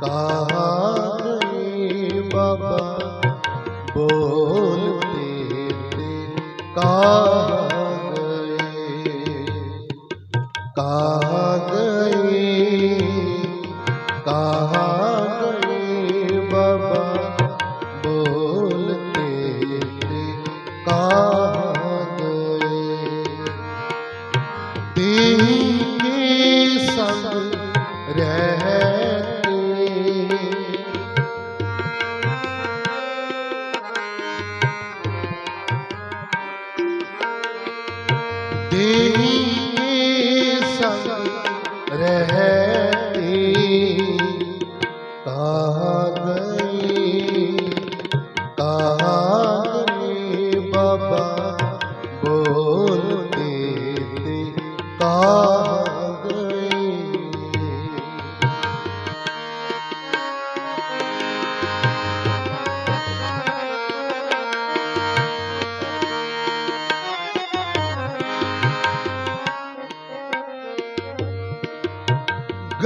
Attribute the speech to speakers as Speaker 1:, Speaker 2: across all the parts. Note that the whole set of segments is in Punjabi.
Speaker 1: ਕਾਹੇ ਬਾਬਾ? ਬੋਲ ਤੇਰੇ ਕਾਹੇ ਕਾਹੇ ਬਾਬਾ? ਬੋਲ ਤੇਰੇ ਕਾਹੇ ਰਹਿ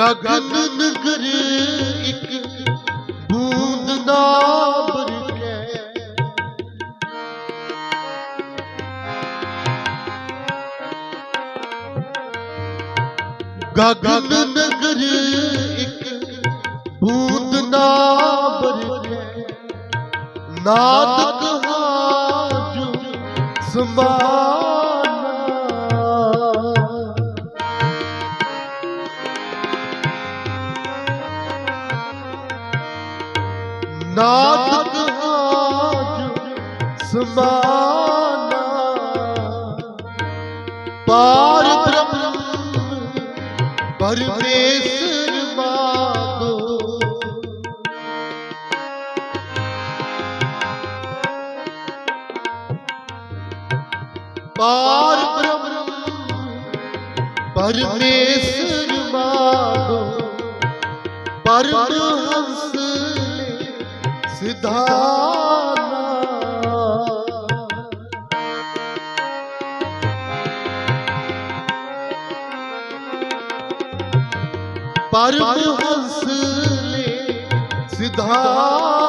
Speaker 1: ਗਗਨ ਨਗਰ ਇੱਕ ਬੂੰਦ ਨਾ ਬਰਕੇ। ਗਗਨ ਨਗਰ ਇੱਕ ਬੂੰਦ ਨਾ ਬਰਕੇ। ਨਾਦ ਕਹਾ ਜੋ ਸਮਾਨਾ ਨਾਦਕ ਹਾਜ ਸਮਾਨਾ। ਪਾਰ ਬ੍ਰਹਮ ਪਰਮੇਸ਼ਰ ਮਾਗੋ ਪਾਰ ਬ੍ਰਹਮ ਪਰਮੇਸ਼ਰ ਮਾਗੋ ਪਰਮ ਹੰਸ ਪਰਮ ਹੰਸ ਲੈ ਸਿਧਾਨਾ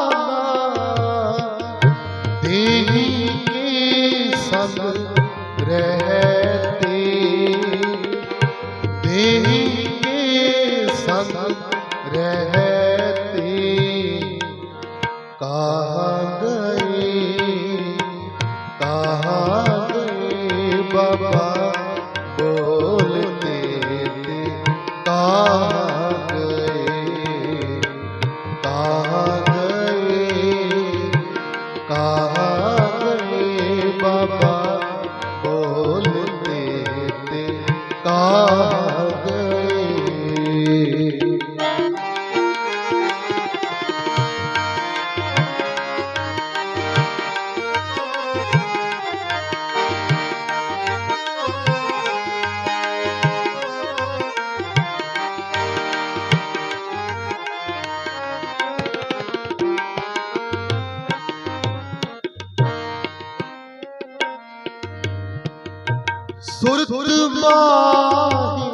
Speaker 1: ਸੁਰਤ ਮਾਹੀ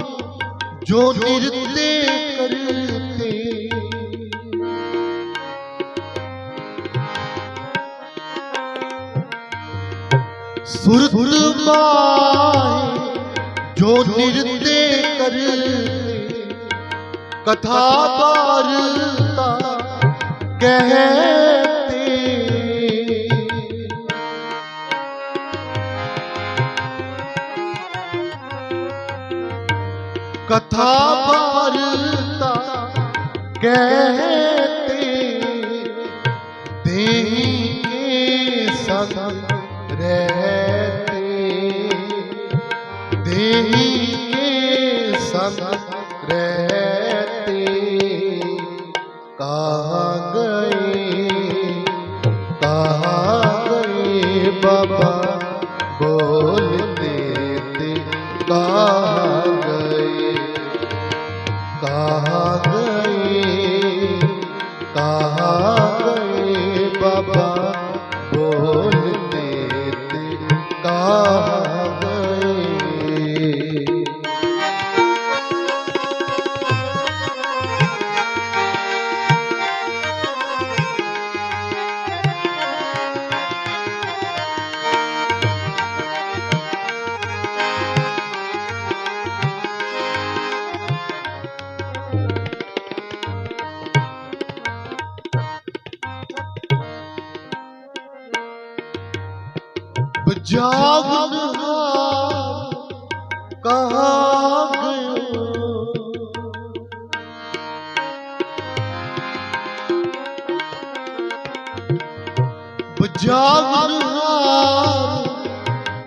Speaker 1: ਜੋ ਨਿਰਤੇ ਕਰਤੇ ਸੁਰਤ ਮਾਹੀ ਜੋ ਨਿਰਤੇ ਕਰਤੇ ਕਥਾ ਬਾਰਤਾ ਕਹਿ कथा वार्ता कहते देही के संग रहते देही के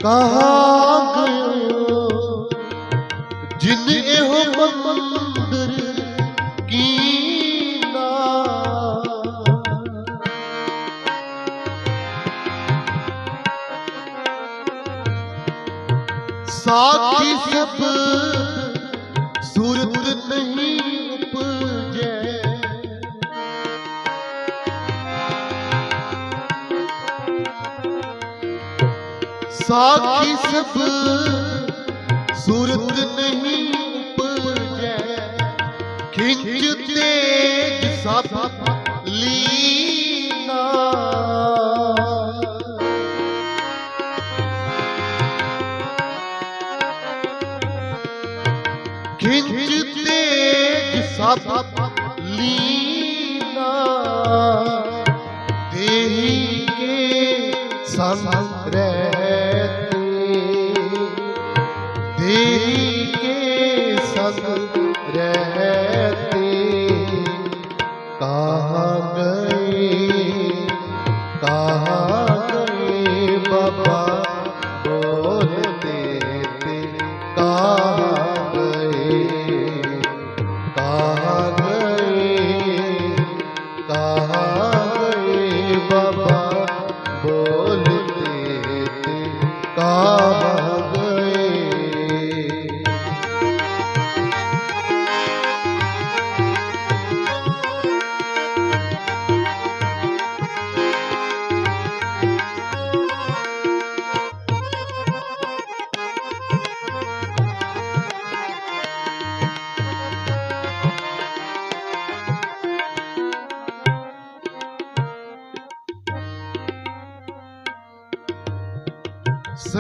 Speaker 1: ਕਹਾ ਗਇਓ ਜਿਨ ਮੰਦਰ ਕੀਨਾ ਸਾਖੀ ਸਭ ਸੂਰਤ ਨਹੀਂ ਸਾਖੀ ਸਭ? ਸੂਰਤ ਨਹੀਂ ਉਪਜੈ। ਖਿੰਚ ਤੇਜ ਸਭ ਲੀਨਾ। ਖਿੰਚ ਤੇਜ ਸਭ ਲੀਨਾ। ਦੇਹੀ ਕੇ ਸੰਸ Oh.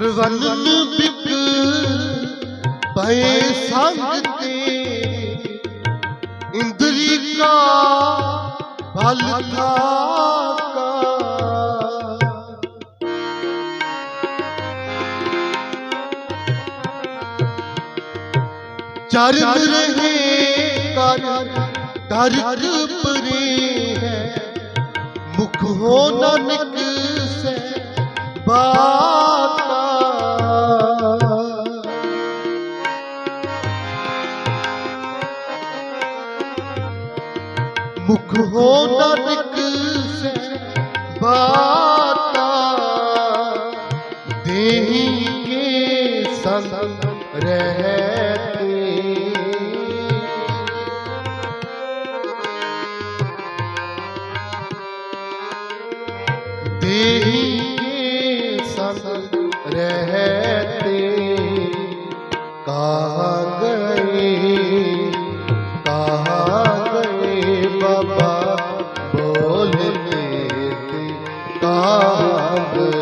Speaker 1: ਸਰਵਨ ਬਿਕ ਪਏ ਸੰਗ ਤੇ ਇੰਦਰੀ ਕਾ ਭਲ ਥਾਕਾ ਚਰਨ ਰਹੇ ਕਰ ਕਰ ਪਰੇ ਹੈ? ਮੁਖ ਹੋ ਨਾਨਕ ਸੇ ਬਾਤਾ ਮੁਖ রাধে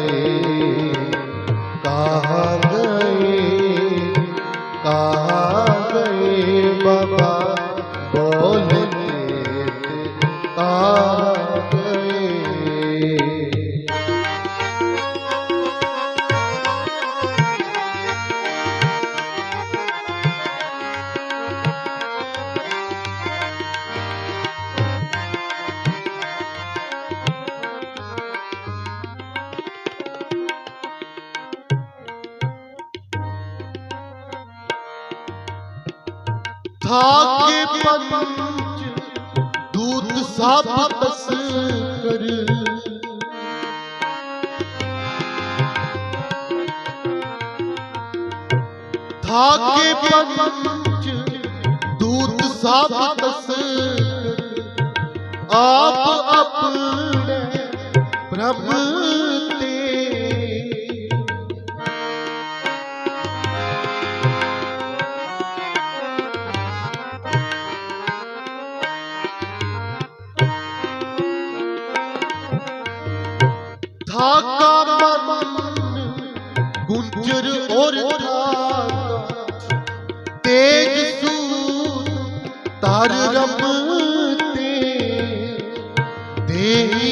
Speaker 1: ਥਾਕੇ ਪੰਚ ਦੂਤ ਸਭ ਤਸ ਕਰ ਥਾਕੇ ਪੰਚ ਦੂਤ ਸਭ ਤਸ ਆਪ ਆਪਣੇ ਪ੍ਰਭ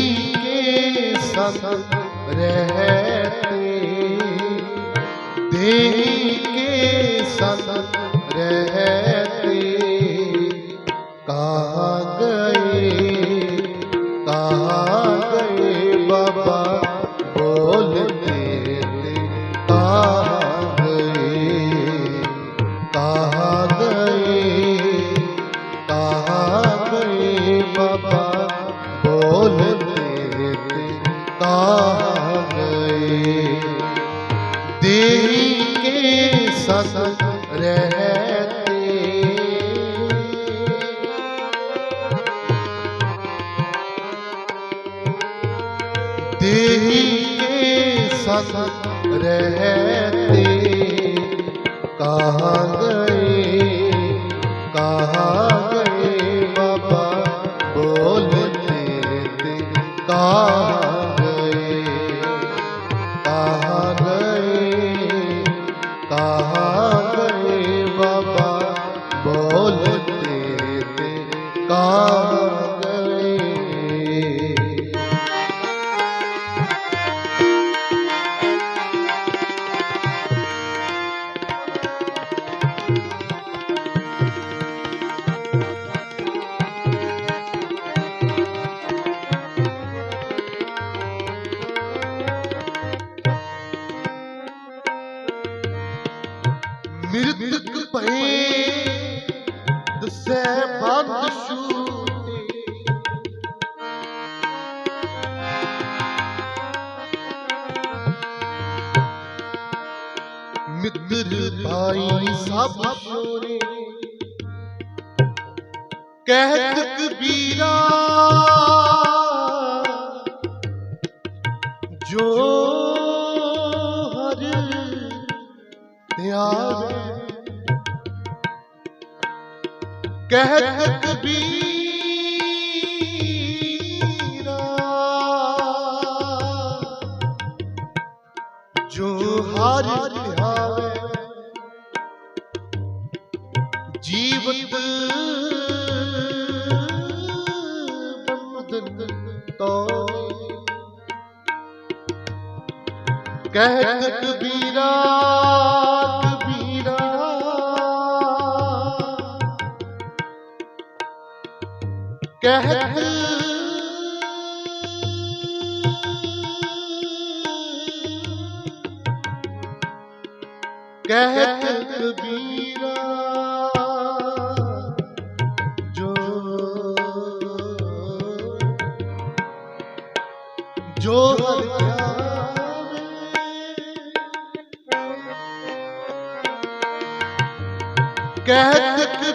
Speaker 1: ਦੇਹੀ ਕੇ ਸੰਗ ਰਹਤੇ ਦੇਹੀ ਕੇ ਗਏ ਦੇਹੀ ਕੇ ਸੰਗ ਰਹਤੇ ਦੇਹੀ ਕੇ ਸੰਗ ਰਹਤੇ ਕਹਾਂ ਗਏ ਕਹਾਂ ਗਏ ਬਾਬਾ ਬੋਲਤੇ ਤੇ ਕਹਾਂ ਜੋ ਹਰ ਧਿਆਵੇ ਕਹਿ ਕਬੀਰਾ ਕਹਿਤ ਕਬੀਰਾ ਕਬੀਰਾ ਕਹਿਤ ਕਹਿਤ ਕਬੀਰਾ ਜੋ ਜੋ ਹਰ ਕਹਿਤ